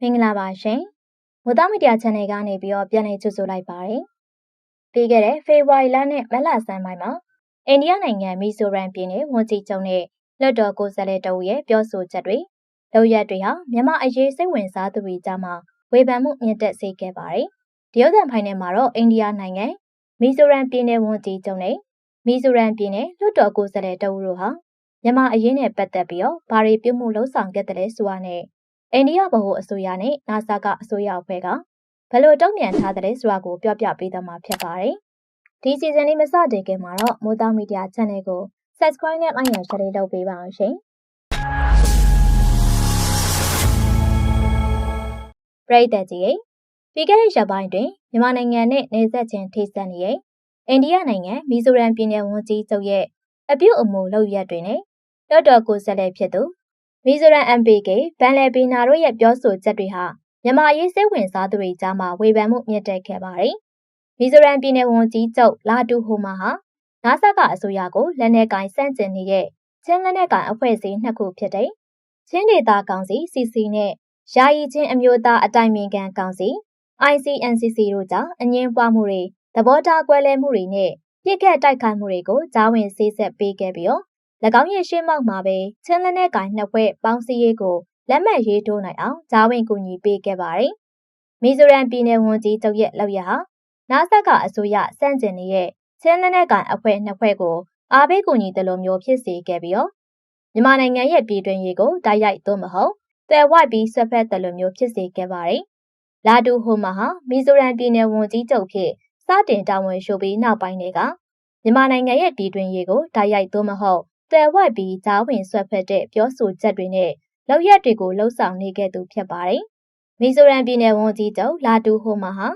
မင်္ဂလာပါရှင်။မိုးသားမီဒီယာ channel ကနေပြီးတော့ပြန်လည်ကြိုဆိုလိုက်ပါတယ်။ပြီးခဲ့တဲ့ဖေဖော်ဝါရီလနဲ့မတ်လဆန်းပိုင်းမှာအိန္ဒိယနိုင်ငံမီဇိုရမ်ပြည်နယ်ဝန်ကြီးချုပ်နဲ့လွှတ်တော်ကိုယ်စားလှယ်တအုပ်ရဲ့ပြောဆိုချက်တွေလောက်ရက်တွေဟာမြန်မာအရေးစိတ်ဝင်စားသူတွေကြားမှာဝေဖန်မှုမြင့်တက်စေခဲ့ပါတယ်။ဒီရုပ်သံဖိုင်ထဲမှာတော့အိန္ဒိယနိုင်ငံမီဇိုရမ်ပြည်နယ်ဝန်ကြီးချုပ်နဲ့မီဇိုရမ်ပြည်နယ်လွှတ်တော်ကိုယ်စားလှယ်တအုပ်တို့ဟာမြန်မာအရေးနဲ့ပတ်သက်ပြီးတော့ဘာတွေပြုမှုလှုံ့ဆော်ခဲ့တယ်လဲဆိုတာနဲ့ အိန္ဒိယဗဟိုအစိုးရနဲ့နာဆာကအစိုးရအဖွဲ့ကဘယ်လိုတုံ့ပြန်ထားတယ်ဆိုတာကိုပြောပြပေးသွားမှာဖြစ်ပါတယ်။ဒီစီဇန်လေးမစတင်ခင်မှာတော့မိုးတောင်မီဒီယာ channel ကို subscribe နဲ့ like ရ share လုပ်ပေးပါအောင်ရှင်။ပရိသတ်ကြီးရဲ့ပြီးခဲ့တဲ့ရက်ပိုင်းတွင်မြန်မာနိုင်ငံနဲ့နေဆက်ချင်းထိစပ်နေတဲ့အိန္ဒိယနိုင်ငံမီဇိုရမ်ပြည်နယ်ဝန်ကြီးချုပ်ရဲ့အပြုတ်အမူလုပ်ရက်တွေနဲ့တော်တော်ကိုဆက်လက်ဖြစ်သူ မီဇိုရမ် MPK ဗန်လယ်ပီနာတို့ရဲ့ပြောဆိုချက်တွေဟာမြန်မာရေးစိတ်ဝင်စားသူတွေကြားမှာဝေဖန်မှုမြင့်တက်ခဲ့ပါတယ်။မီဇိုရမ်ပြည်နယ်ဝန်ကြီးချုပ်လာတူဟိုမာဟာနာဆာကအစိုးရကိုလက်နက်ကင်စန့်ကျင်နေတဲ့ချင်းလက်နက်ကင်အဖွဲ့အစည်းနှစ်ခုဖြစ်တဲ့ချင်းဒေသကောင်စီ CC နဲ့ယာယီချင်းအမျိုးသားအတိုင်ပင်ခံကောင်စီ ICNCC တို့ကြောင့်အငင်းပွားမှုတွေသဘောထားကွဲလဲမှုတွေနဲ့ပြစ်ခတ်တိုက်ခိုက်မှုတွေကိုကြားဝင်ဆေးဆက်ပေးခဲ့ပြီးတော့၎ င်းရဲ့ရှေ့မှောက်မှာပဲချင်းလက်နဲ့ကိုင်နှစ်ဖွဲ့ပေါင်းစည်းရေးကိုလက်မှတ်ရေးထိုးနိုင်အောင်ဂျားဝင်ကူညီပေးခဲ့ပါတယ်။မီဇိုရမ်ပြည်နယ်ဝန်ကြီးချုပ်ရဲ့လောက်ရဟာနာဆက်ကအစိုးရစန့်ကျင်နေတဲ့ချင်းလက်နဲ့ကိုင်အဖွဲ့နှစ်ဖွဲ့ကိုအားပေးကူညီတယ်လို့မျိုးဖြစ်စေခဲ့ပြီးတော့မြန်မာနိုင်ငံရဲ့ပြည်တွင်းရေးကိုတိုက်ရိုက်သွမဟုတ်တဲဝိုက်ပြီးဆွက်ဖက်တယ်လို့မျိုးဖြစ်စေခဲ့ပါတယ်။လာဒူဟိုမာဟာမီဇိုရမ်ပြည်နယ်ဝန်ကြီးချုပ်ဖြစ်စတင်တာဝန်ရှိပြီးနောက်ပိုင်းတွေကမြန်မာနိုင်ငံရဲ့ပြည်တွင်းရေးကိုတိုက်ရိုက်သွမဟုတ် တဲဝိုက်ပြီးဂျားဝင်ဆွက်ဖက်တဲ့ပြောဆိုချက်တွေနဲ့လောက်ရက်တွေကိုလှုပ်ဆောင်နေခဲ့သူဖြစ်ပါတယ်။မီဇိုရမ်ပြည်နယ်ဝန်ကြီးချုပ်လာတူဟိုမာဟာ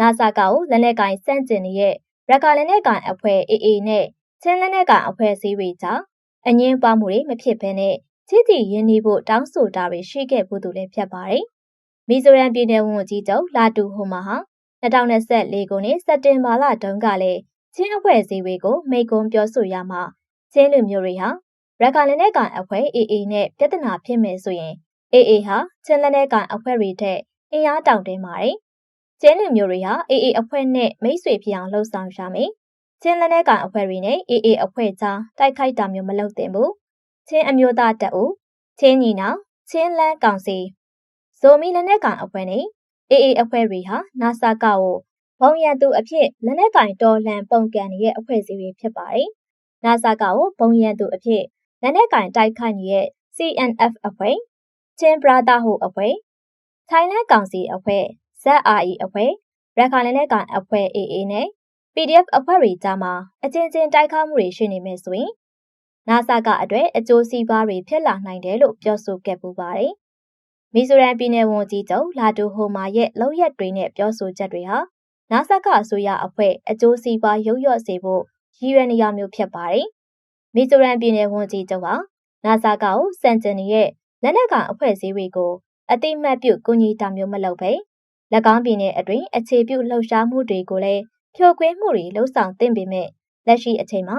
နာဆာကာကိုလက်နက်ကင်စန့်ကျင်နေတဲ့ရကာလက်နက်ကင်အဖွဲ့အေအေနဲ့ချင်းလက်နက်ကင်အဖွဲ့အစည်းတွေကြားအငင်းပွားမှုတွေမဖြစ်ဘဲနဲ့ချစ်တီရင်းနှီးဖို့တောင်းဆိုတာတွေရှိခဲ့ဖို့သူလည်းဖြစ်ပါတယ်။မီဇိုရမ်ပြည်နယ်ဝန်ကြီးချုပ်လာတူဟိုမာဟာ2024ခုနှစ်စက်တင်ဘာလတုန်းကလည်းချင်းအဖွဲ့အစည်းတွေကိုမိကွန်းပြောဆိုရမှာ ချင်းလူမျိုးတွေဟာရခိုင်လက်နက်ကန်အဖွဲ့ AA နဲ့ပြဿနာဖြစ်မယ်ဆိုရင် AA ဟာချင်းလက်နက်ကန်အဖွဲ့တွေထက်အင်အားတောင်တင်းပါတယ်။ချင်းလူမျိုးတွေဟာ AA အဖွဲ့နဲ့မိတ်ဆွေဖြစ်အောင်လှုပ်ဆောင်ရမယ်။ချင်းလက်နက်ကန်အဖွဲ့တွေနဲ့ AA အဖွဲ့ကြားတိုက်ခိုက်တာမျိုးမလုပ်သင့်ဘူး။ချင်းအမျိုးသားတပ်ဦးချင်းညီနောင်ချင်းလန်းကောင်စီဇိုမီလက်နက်ကန်အဖွဲ့နဲ့ AA အဖွဲ့တွေဟာနာဆာကကိုဘုံရန်သူအဖြစ်လက်နက်ကင်တော်လှန်ပုံကန်နေတဲ့အဖွဲ့အစည်းတွေဖြစ်ပါတယ်။ နာဆာကကိုဘုံရန်သူအဖြစ်လက်နက်ကင်တိုက်ခိုက်နေတဲ့ CNF အဖွဲ့၊ချင်းဘရာသာဟိုအဖွဲ့၊ထိုင်းလန်ကောင်စီအဖွဲ့ ZRE အဖွဲ့ရခိုင်လက်နက်ကိုင်အဖွဲ့ AA နဲ့ PDF အဖွဲ့တွေကြားမှာအချင်းချင်းတိုက်ခိုက်မှုတွေရှိနေမယ်ဆိုရင်နာဆာကအတွက်အကျိုးစီးပွားတွေဖြစ်လာနိုင်တယ်လို့ပြောဆိုခဲ့ပူပါတယ်။မီဇိုရမ်ပြည်နယ်ဝန်ကြီးချုပ်လာတူဟိုမာရဲ့လောက်ရက်တွေနဲ့ပြောဆိုချက်တွေဟာနာဆာကအစိုးရအဖွဲ့အကျိုးစီးပွားရုပ်ရော့စေဖို့ ရည်ရွယ်နေရမျိုးဖြစ်ပါတယ်။မီဇိုရမ်ပြည်နယ်ဝန်ကြီးချုပ်ဟာနာဆာကိုစံကျင်ရဲ့လက်နက်ကအဖွဲ့အစည်းတွေကိုအတိမတ်ပြုကူညီတာမျိုးမလုပ်ဘဲ၎င်းပြည်နယ်အတွင်းအခြေပြုလှုပ်ရှားမှုတွေကိုလည်းဖြိုခွင်းမှုတွေလှုပ်ဆောင်သင့်ပေမဲ့လက်ရှိအချိန်မှာ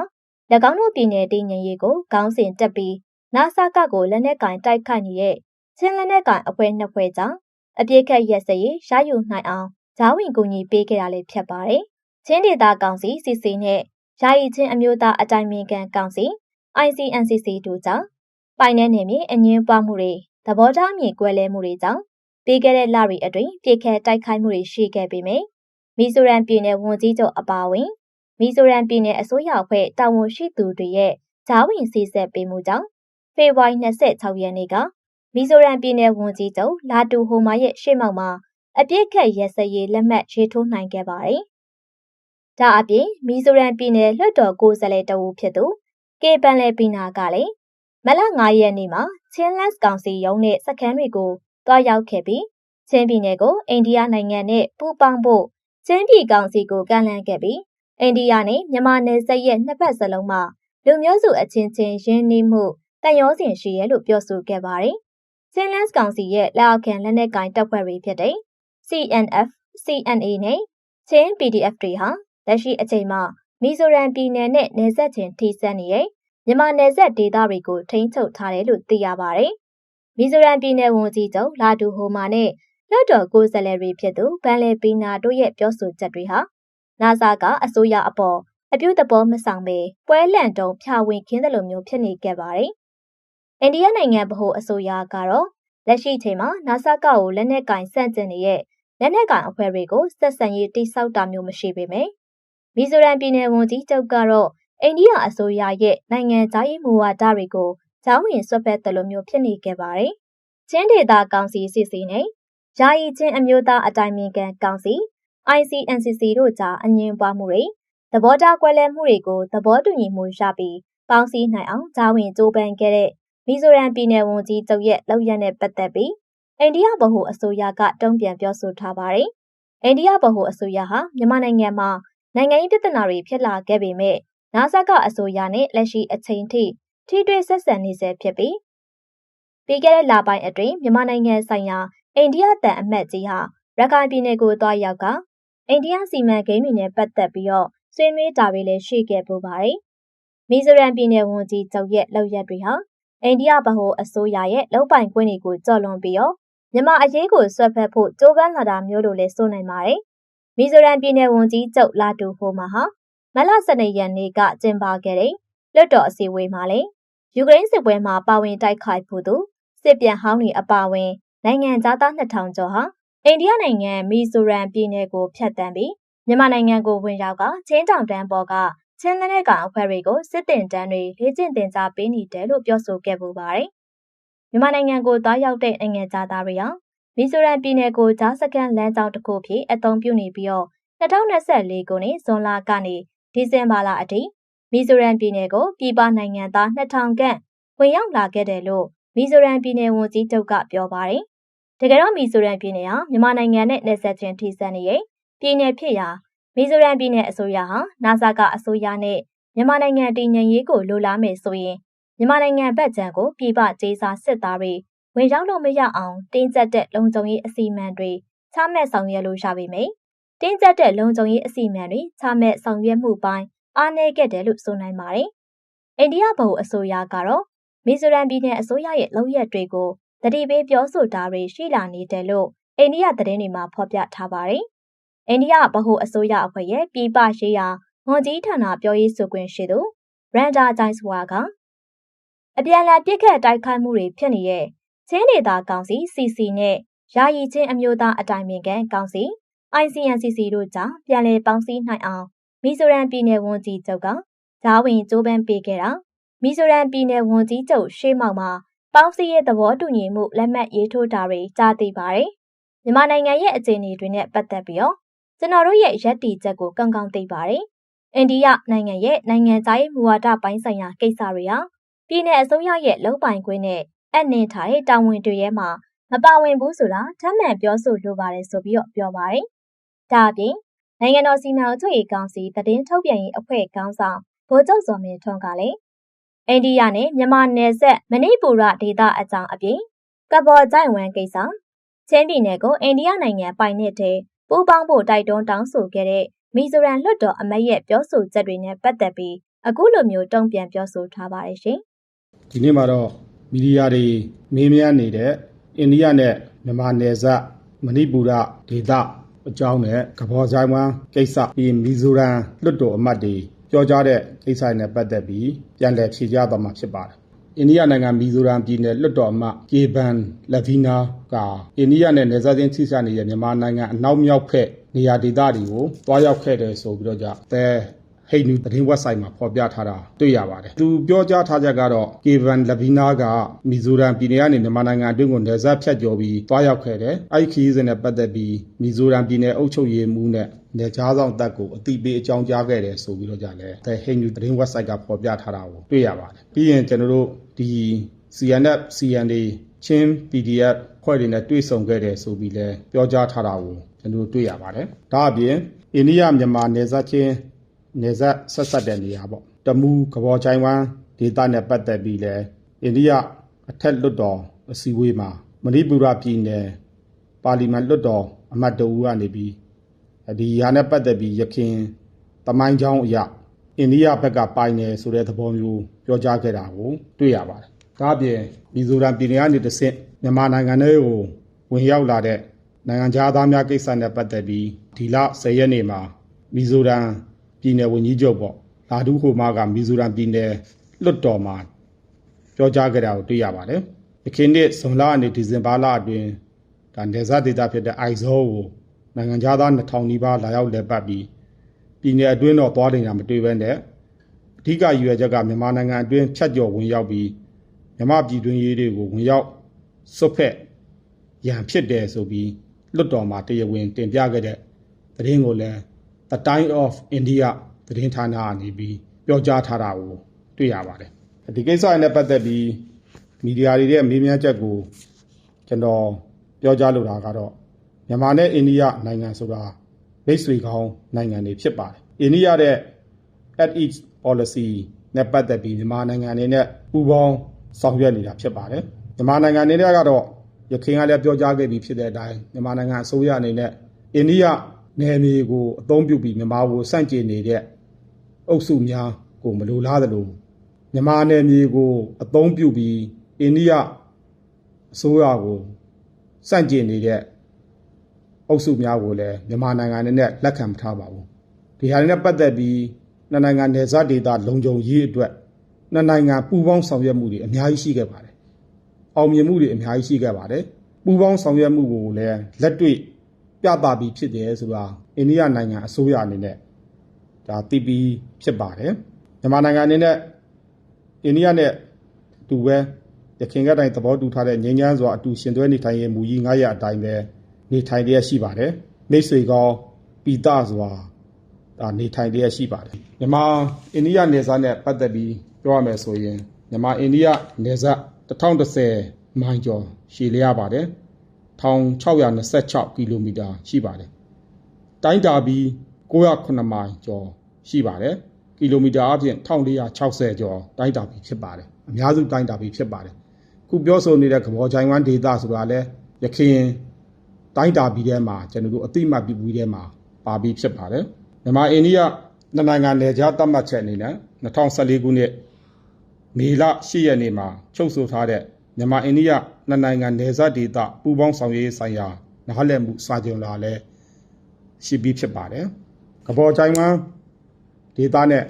၎င်းတို့ပြည်နယ်တည်ငြိမ်ရေးကိုခေါင်းစဉ်တက်ပြီးနာဆာကကိုလက်နက်ကင်တိုက်ခိုက်နေတဲ့ချင်းလက်နက်ကင်အဖွဲ့နှစ်ဖွဲ့ကြောင့်အပြစ်ခတ်ရက်စရေးရယူနိုင်အောင်ဂျားဝင်ကူညီပေးခဲ့တာလည်းဖြစ်ပါတယ်။ချင်းဒေသကောင်စီစီစီနဲ့ ယာယီချင်းအမျိုးသားအတိုင်ပင်ခံကောင်စီ ICNCC တို့ကြောင့်ပိုင်တဲ့နေမြေအငင်းပွားမှုတွေသဘောထားမြေကွဲလဲမှုတွေကြောင့်ပြီးခဲ့တဲ့လတွေအတွင်းပြည်ခဲတိုက်ခိုက်မှုတွေရှိခဲ့ပေမယ့်မီဇိုရမ်ပြည်နယ်ဝန်ကြီးချုပ်အပါအဝင်မီဇိုရမ်ပြည်နယ်အစိုးရအဖွဲ့တာဝန်ရှိသူတွေရဲ့ဂျားဝင်စီဆက်ပေးမှုကြောင့်ဖေဖော်ဝါရီ26ရက်နေ့ကမီဇိုရမ်ပြည်နယ်ဝန်ကြီးချုပ်လာတူဟိုမာရဲ့ရှေ့မှောက်မှာအပြစ်ခတ်ရက်စရေးလက်မှတ်ရေးထိုးနိုင်ခဲ့ပါတယ်။ ဒါအပြင်မီဇိုရမ်ပြည်နယ်လွှတ်တော်ကိုယ်စားလှယ်တအူဖြစ်သူကေပန်လေပီနာကလည်းမလ9ရက်နေ့မှာချင်းလတ်ကောင်စီရုံးနဲ့စခန်းတွေကိုတွားရောက်ခဲ့ပြီးချင်းပြည်နယ်ကိုအိန္ဒိယနိုင်ငံနဲ့ပူးပေါင်းဖို့ချင်းပြည်ကောင်စီကိုကန့်လန့်ခဲ့ပြီးအိန္ဒိယနဲ့မြန်မာနယ်စပ်ရဲ့နှစ်ဖက်စလုံးမှာလူမျိုးစုအချင်းချင်းရင်းနှီးမှုတန်ရောစင်ရှိရလို့ပြောဆိုခဲ့ပါတယ်။ချင်းလတ်ကောင်စီရဲ့လက်အောက်ခံလက်နက်ကင်တပ်ဖွဲ့တွေဖြစ်တဲ့ CNF, CNA နဲ့ချင်း PDF တွေဟာ လက်ရှိအချိန်မှာမီဇိုရမ်ပြည်နယ်နဲ့နယ်စပ်ချင်းထိစပ်နေတဲ့မြန်မာနယ်စပ်ဒေသတွေကိုထိန်းချုပ်ထားတယ်လို့သိရပါတယ်။မီဇိုရမ်ပြည်နယ်ဝန်ကြီးချုပ်လာဒူဟိုမာနဲ့လွှတ်တော်ကိုယ်စားလှယ်တွေဖြစ်သူဗန်လေပီနာတို့ရဲ့ပြောဆိုချက်တွေဟာနာဆာကအစိုးရအပေါ်အပြုသဘောမဆောင်ပေပွဲလန့်တုံဖြာဝင်ခင်းတယ်လို့မျိုးဖြစ်နေခဲ့ပါတယ်။အိန္ဒိယနိုင်ငံဗဟိုအစိုးရကတော့လက်ရှိချိန်မှာနာဆာကကိုလက်နက်ကင်စန့်ကျင်နေတဲ့လက်နက်ကင်အဖွဲ့တွေကိုဆက်ဆံရေးတိစောက်တာမျိုးမရှိပေမယ့် မီဇိုရမ်ပြည်နယ်ဝန်ကြီးချုပ်ကတော့အိန္ဒိယအစိုးရရဲ့နိုင်ငံသားရေးမူဝါဒတွေကိုကြောင်းဝင်ဆွတ်ဖက်တယ်လို့မျိုးဖြစ်နေခဲ့ပါတယ်။ချင်းဒေသကောင်စီစစ်စီနဲ့ယာယီချင်းအမျိုးသားအတိုင်ပင်ခံကောင်စီ ICNCC တို့ကြားအငြင်းပွားမှုတွေသဘောထားကွဲလွဲမှုတွေကိုသဘောတူညီမှုရပြီးပေါင်းစည်းနိုင်အောင်ဂျာဝင်ကြိုးပမ်းခဲ့တဲ့မီဇိုရမ်ပြည်နယ်ဝန်ကြီးချုပ်ရဲ့လောက်ရနဲ့ပတ်သက်ပြီးအိန္ဒိယဗဟိုအစိုးရကတုံ့ပြန်ပြောဆိုထားပါတယ်။အိန္ဒိယဗဟိုအစိုးရဟာမြန်မာနိုင်ငံမှာ နိုင်ငံရေးပြဿနာတွေဖြစ်လာခဲ့ပေမဲ့နာဆာကအစိုးရနဲ့လက်ရှိအချိန်ထိထိတွေ့ဆက်ဆံနေဆဲဖြစ်ပြီးပြီးခဲ့တဲ့လပိုင်းအတွင်းမြန်မာနိုင်ငံဆိုင်ရာအိန္ဒိယတန်အမတ်ကြီးဟာရခိုင်ပြည်နယ်ကိုသွားရောက်ကအိန္ဒိယစီမံကိန်းတွေနဲ့ပတ်သက်ပြီးတော့ဆွေးနွေးတာတွေလည်းရှိခဲ့ပူပါတယ်။မီဇိုရမ်ပြည်နယ်ဝန်ကြီးချုပ်ရဲ့လောက်ရက်တွေဟာအိန္ဒိယဗဟိုအစိုးရရဲ့လုံပိုင်ခွင့်တွေကိုကြော်လွန်ပြီးတော့မြန်မာအရေးကိုဆွတ်ဖက်ဖို့ကြိုးပမ်းလာတာမျိုးလိုလည်းဆိုနိုင်ပါတယ်။ မီဇိုရမ်ပြည်နယ်ဝန်ကြီးချုပ်လာတူဟိုမာဟာမလ12ရက်နေ့ကကျင်းပခဲ့တဲ့လွတ်တော်အစည်းအဝေးမှာလည်းယူကရိန်းစစ်ပွဲမှာပါဝင်တိုက်ခိုက်ဖို့သူစစ်ပြန်ဟောင်းတွေအပါအဝင် နိုင်ငံသားသား2000ကျော်ဟာအိန္ဒိယနိုင်ငံမီဇိုရမ်ပြည်နယ်ကိုဖျက်ဆီးပြီးမြန်မာနိုင်ငံကိုဝင်ရောက်ကချင်းတောင်တန်းပေါ်ကချင်းလက်နက်ကောင်အဖွဲ့တွေကိုစစ်တင်တန်းတွေလေ့ကျင့်သင်ကြားပေးနေတယ်လို့ပြောဆိုခဲ့ပူပါတယ်။မြန်မာနိုင်ငံကိုသွားရောက်တဲ့နိုင်ငံသားတွေဟာ မီဇိုရမ်ပြည်နယ်ကိုဂျားစကန်လမ်းကြောင်းတစ်ခုဖြစ်အသုံးပြုနေပြီးတော့2024ခုနှစ်ဇွန်လကနေဒီဇင်ဘာလအထိမီဇိုရမ်ပြည်နယ်ကိုပြည်ပနိုင်ငံသား2000ခန့်ဝင်ရောက်လာခဲ့တယ်လို့မီဇိုရမ်ပြည်နယ်ဝန်ကြီးချုပ်ကပြောပါတယ်။တကယ်တော့မီဇိုရမ်ပြည်နယ်ဟာမြန်မာနိုင်ငံနဲ့နယ်စပ်ချင်းထိစပ်နေတဲ့ပြည်နယ်ဖြစ်ရာမီဇိုရမ်ပြည်နယ်အစိုးရဟာနာဆာကအစိုးရနဲ့မြန်မာနိုင်ငံတည်ငြိမ်ရေးကိုလိုလားမယ်ဆိုရင်မြန်မာနိုင်ငံဘက်ခြမ်းကိုပြည်ပကျေးစာစစ်သားတွေ ဝင်ရောက်လို့မရအောင်တင်းကျပ်တဲ့လုံခြုံရေးအစီအမံတွေချမှတ်ဆောင်ရွက်လို့ရပါမယ်။တင်းကျပ်တဲ့လုံခြုံရေးအစီအမံတွေချမှတ်ဆောင်ရွက်မှုပိုင်းအားနည်းခဲ့တယ်လို့ဆိုနိုင်ပါတယ်။အိန္ဒိယဗဟိုအစိုးရကတော့မီဇိုရမ်ပြည်နယ်အစိုးရရဲ့လုပ်ရက်တွေကိုတတိပေးပြောဆိုတာတွေရှိလာနေတယ်လို့အိန္ဒိယသတင်းတွေမှာဖော်ပြထားပါတယ်။အိန္ဒိယဗဟိုအစိုးရအဖွဲ့ရဲ့ပြည်ပရေးရာဝန်ကြီးဌာနပြောရေးဆိုခွင့်ရှိသူရန်ဒါဂျိုင်းစဝါကအပြန်အလှန်ပြစ်ခတ်တိုက်ခိုက်မှုတွေဖြစ်နေတဲ့ ချင်းဒေသကောင်စီ CC နဲ့ယာယီချင်းအမျိုးသားအတိုင်ပင်ခံကောင်စီ ICNCC တို့ကြားပြန်လည်ပေါင်းစည်းနိုင်အောင်မီဇိုရမ်ပြည်နယ်ဝန်ကြီးချုပ်ကဂျာဝင်ကြိုးပမ်းပေးခဲ့တာမီဇိုရမ်ပြည်နယ်ဝန်ကြီးချုပ်ရှေးမောင်မှာပေါင်းစည်းရေးသဘောတူညီမှုလက်မှတ်ရေးထိုးတာတွေကြားသိပါတယ်။မြန်မာနိုင်ငံရဲ့အခြေအနေတွေနဲ့ပတ်သက်ပြီးတော့ကျွန်တော်တို့ရဲ့ရည်တည်ချက်ကိုကောင်းကောင်းသိပါတယ်။အိန္ဒိယနိုင်ငံရဲ့နိုင်ငံသားရေးမူဝါဒပိုင်းဆိုင်ရာကိစ္စတွေဟာပြည်내အစိုးရရဲ့လုံပိုင်ခွင့်နဲ့ အနှင်ထားတဲ့တာဝန်တွေရဲ့မှာမပါဝင်ဘူးဆိုတာထပ်မံပြောဆိုလိုပါတယ်ဆိုပြီးတော့ပြောပါတယ်။ဒါအပြင်နိုင်ငံတော်စီမံအုပ်ချုပ်ရေးကောင်စီတည်င်းထုတ်ပြန်ရေးအဖွဲ့ခေါင်းဆောင်ဗိုလ်ချုပ်စော်မင်းထွန်းကလည်းအိန္ဒိယနဲ့မြန်မာနယ်စပ်မဏိပူရဒေသအကြောင်းအပြင်ကဘော်ကြိုင်ဝမ်ကိစ္စချင်းပြည်နယ်ကိုအိန္ဒိယနိုင်ငံပိုင်နက်ထဲပူးပေါင်းဖို့တိုက်တွန်းတောင်းဆိုခဲ့တဲ့မီဇိုရမ်လွှတ်တော်အမတ်ရဲ့ပြောဆိုချက်တွေနဲ့ပတ်သက်ပြီးအခုလိုမျိုးတုံ့ပြန်ပြောဆိုထားပါတယ်ရှင်။ဒီနေ့မှာတော့ မီဒီယာတွေမေးမြန်းနေတဲ့အိန္ဒိယနဲ့မြန်မာနယ်စပ်မဏိပူရဒေသအကြောင်းနဲ့ကဘော်ဆိုင်ဝမ်ကိစ္စပြီးမီဇိုရမ်လွှတ်တော်အမတ်တွေပြောကြားတဲ့ကိစ္စနဲ့ပတ်သက်ပြီးပြန်လည်ဖြေကြားသွားမှာဖြစ်ပါတယ်။အိန္ဒိယနိုင်ငံမီဇိုရမ်ပြည်နယ်လွှတ်တော်အမတ်ကေဘန်လက်ဗီနာကအိန္ဒိယနဲ့နယ်စပ်ချင်းထိစပ်နေတဲ့မြန်မာနိုင်ငံအနောက်မြောက်ဖက်နေရာဒေသတွေကိုတွားရောက်ခဲ့တယ်ဆိုပြီးတော့ကြအဲ ဟိတ်နူသတင်း website မှာဖော်ပြထားတာတွေ့ရပါတယ်။သူပြောကြားထားချက်ကတော့ကေဗန်လဗီနာကမီဇိုရမ်ပြည်နယ်ကနေမြန်မာနိုင်ငံအတွင်းကိုနယ်စပ်ဖြတ်ကျော်ပြီးတွားရောက်ခဲ့တယ်။အဲ့ဒီခရီးစဉ်နဲ့ပတ်သက်ပြီးမီဇိုရမ်ပြည်နယ်အုပ်ချုပ်ရေးမှူးနဲ့နယ်ခြားဆောင်တပ်ကိုအတိပေးအကြောင်းကြားခဲ့တယ်ဆိုပြီးတော့ကြလဲတဲ့ဟိတ်နူသတင်း website ကဖော်ပြထားတာကိုတွေ့ရပါတယ်။ပြီးရင်ကျွန်တော်တို့ဒီ CNF CNA ချင်း PDF ဖွဲ့တွေနဲ့တွေ့ဆုံခဲ့တယ်ဆိုပြီးလဲပြောကြားထားတာကိုကျွန်တော်တို့တွေ့ရပါတယ်။ဒါအပြင်အိန္ဒိယမြန်မာနယ်စပ်ချင်း နေဆက်ဆက်ဆက်တဲ့နေရာပေါ့တမူကဘောချိုင်ဝမ်ဒေသနဲ့ပတ်သက်ပြီးလဲအိန္ဒိယအထက်လွတ်တော်အစည်းအဝေးမှာမဏိပူရပြည်နယ်ပါလီမန်လွတ်တော်အမတ်တအူးကနေပြီးဒီဟာနဲ့ပတ်သက်ပြီးရခင်တမိုင်းချောင်းအရာအိန္ဒိယဘက်ကပိုင်တယ်ဆိုတဲ့သဘောမျိုးပြောကြားခဲ့တာကိုတွေ့ရပါတယ်။ဒါ့အပြင်မီဇိုရမ်ပြည်နယ်ကနေတဆင့်မြန်မာနိုင်ငံထဲကိုဝင်ရောက်လာတဲ့နိုင်ငံခြားသားများကိစ္စနဲ့ပတ်သက်ပြီးဒီလ10ရက်နေ့မှာမီဇိုရမ် ပြည်နယ်ဝန်ကြီးချုပ်ပေါ့လာဒူးဟိုမာကမီဇိုရမ်ပြည်နယ်လွတ်တော်မှာပြောကြားခဲ့တာကိုတွေ့ရပါတယ်။ယခင်နှစ်ဇွန်လအနေဒီဇင်ဘာလအတွင်းဒါနေဇာဒေတာဖြစ်တဲ့အိုက်ဇောကိုနိုင်ငံခြားသား2000နီးပါးလာရောက်လည်ပတ်ပြီးပြည်နယ်အတွင်းတော့သွားနေတာမတွေ့ဘဲနဲ့အဓိကရည်ရွယ်ချက်ကမြန်မာနိုင်ငံအတွင်းဖြတ်ကျော်ဝင်ရောက်ပြီးမြန်မာပြည်တွင်းရေးတွေကိုဝင်ရောက်စွတ်ဖက်ရန်ဖြစ်တယ်ဆိုပြီးလွတ်တော်မှာတရားဝင်တင်ပြခဲ့တဲ့သတင်းကိုလည်း The Time of India သတင်းဌာနကနေပြီးပြောကြားထားတာကိုတွေ့ရပါတယ်ဒီကိစ္စနဲ့ပတ်သက်ပြီးမီဒီယာတွေရဲ့မေးမြန်းချက်ကိုကျွန်တော်ပြောကြားလိုတာကတော့မြန်မာနဲ့အိန္ဒိယနိုင်ငံဆိုတာမိတ်ဆွေကောင်းနိုင်ငံတွေဖြစ်ပါတယ်အိန္ဒိယတဲ့ at each policy နဲ့ပတ်သက်ပြီးမြန်မာနိုင်ငံအနေနဲ့ပူးပေါင်းဆောင်ရွက်နေတာဖြစ်ပါတယ်မြန်မာနိုင်ငံအနေနဲ့ကတော့ရခိုင်ကလည်းပြောကြားခဲ့ပြီးဖြစ်တဲ့အတိုင်းမြန်မာနိုင်ငံအစိုးရအနေနဲ့အိန္ဒိယ နယ်မြေကိုအသုံးပြုပြီးမြန်မာကိုစန့်ကျင်နေတဲ့အုပ်စုများကိုမလိုလားသလိုမြန်မာနယ်မြေကိုအသုံးပြုပြီးအိန္ဒိယအစိုးရကိုစန့်ကျင်နေတဲ့အုပ်စုများကိုလည်းမြန်မာနိုင်ငံအနေနဲ့လက်ခံမထားပါဘူးဒီဟာတွေနဲ့ပတ်သက်ပြီးနှစ်နိုင်ငံနယ်စပ်ဒေသလုံခြုံရေးအတွက်နှစ်နိုင်ငံပူးပေါင်းဆောင်ရွက်မှုတွေအများကြီးရှိခဲ့ပါတယ်အောင်မြင်မှုတွေအများကြီးရှိခဲ့ပါတယ်ပူးပေါင်းဆောင်ရွက်မှုကိုလည်းလက်တွေ့ ပြသပြီးဖြစ်တယ်ဆိုတာအိန္ဒိယနိုင်ငံအစိုးရအနေနဲ့ဒါသိပြီးဖြစ်ပါတယ်မြန်မာနိုင်ငံအနေနဲ့အိန္ဒိယနဲ့အတူပဲရခိုင်ကတိုင်းသဘောတူထားတဲ့ငြိမ်းချမ်းစွာအတူရှင်သွဲနေထိုင်ရေးမူကြီး9ရက်အတိုင်းပဲနေထိုင်ရရှိပါတယ်မိတ်ဆွေကောင်းပိတစွာဒါနေထိုင်ရရှိပါတယ်မြန်မာအိန္ဒိယနယ်စပ်နဲ့ပတ်သက်ပြီးပြောရမယ်ဆိုရင်မြန်မာအိန္ဒိယနယ်စပ်1010မိုင်ကျော်ရှည်လျားပါတယ် 1626ကီလိုမီတာရှိပါတယ်တိုင်းတာပြီး909မိုင်ကျော်ရှိပါတယ်ကီလိုမီတာအပြင်1460ကျော်တိုင်းတာပြီးဖြစ်ပါတယ်အများစုတိုင်းတာပြီးဖြစ်ပါတယ်ခုပြောဆိုနေတဲ့ကဘောချိုင်ဝမ်ဒေတာဆိုတာလဲရခင်တိုင်းတာပြီးထဲမှာကျွန်တော်တို့အတိမတ်ပြီးပြီးထဲမှာပါပြီးဖြစ်ပါတယ်မြန်မာအိန္ဒိယနှစ်နိုင်ငံနယ်ခြားသတ်မှတ်ချက်အနေနဲ့2014ခုနှစ်မေလ10ရက်နေ့မှာချုပ်ဆိုထားတဲ့မြန်မာအိန္ဒိယ နှစ်နိုင်ငံနယ်စပ်ဒေသပူးပေါင်းဆောင်ရွက်ရေးဆိုင်ရာနားလည်မှုစာချုပ်လာလဲရှိပြီးဖြစ်ပါတယ်။ကဘောချိုင်ဝမ်ဒေသနဲ့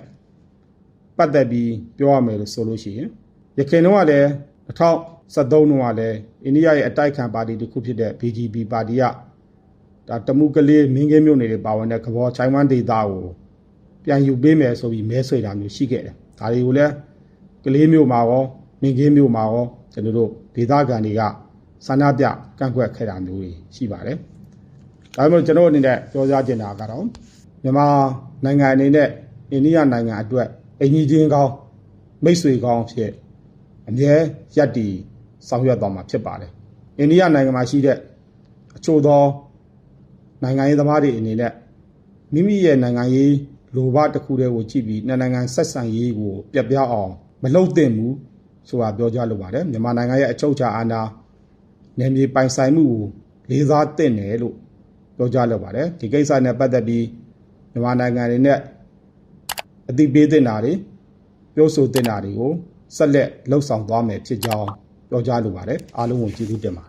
ပတ်သက်ပြီးပြောရမယ်လို့ဆိုလို့ရှိရင်ရခိုင်တော့ကလည်း2013တုန်းကလည်းအိန္ဒိယရဲ့အတိုက်ခံပါတီတစ်ခုဖြစ်တဲ့ BJP ပါတီကဒါတမှုကလေးမင်းကင်းမြို့နယ်တွေပါဝင်တဲ့ကဘောချိုင်ဝမ်ဒေသကိုပြန်ယူပေးမယ်ဆိုပြီးမဲဆွေတာမျိုးရှိခဲ့တယ်။ဒါတွေကိုလည်းကလေးမျိုးမှာရောမင်းကင်းမျိုးမှာရောကျွန်တော်တို့ ဒေသခံတွေကဆန္ဒပြကန့်ကွက်ခဲ့တာမျိုးတွေရှိပါတယ်။ဒါပေမဲ့ကျွန်တော်အနေနဲ့ပြောကြားချင်တာကတော့မြန်မာနိုင်ငံအနေနဲ့အိန္ဒိယနိုင်ငံအတွက်အင်ကြီးချင်းကောင်းမိတ်ဆွေကောင်းဖြစ်အမြဲရပ်တည်ဆောင်ရွက်သွားမှာဖြစ်ပါတယ်။အိန္ဒိယနိုင်ငံမှာရှိတဲ့အချို့သောနိုင်ငံရေးသမားတွေအနေနဲ့မိမိရဲ့နိုင်ငံရေးလိုဘတစ်ခုတည်းကိုကြည့်ပြီးနှစ်နိုင်ငံဆက်ဆံရေးကိုပြတ်ပြားအောင်မလုပ်သင့်ဘူး ဆိုတာပြောကြားလိုပါတယ်မြန်မာနိုင်ငံရဲ့အချုပ်အခြာအာဏာနယ်မြေပိုင်ဆိုင်မှုကိုလေးစားသင့်တယ်လို့ပြောကြားလိုပါတယ်ဒီကိစ္စနဲ့ပတ်သက်ပြီးမြန်မာနိုင်ငံတွေနဲ့အသိပေးသင့်တာတွေပြောဆိုသင့်တာတွေကိုဆက်လက်လှုပ်ဆောင်သွားမယ်ဖြစ်ကြောင်းပြောကြားလိုပါတယ်အားလုံးကိုကျေးဇူးတင်ပါတယ်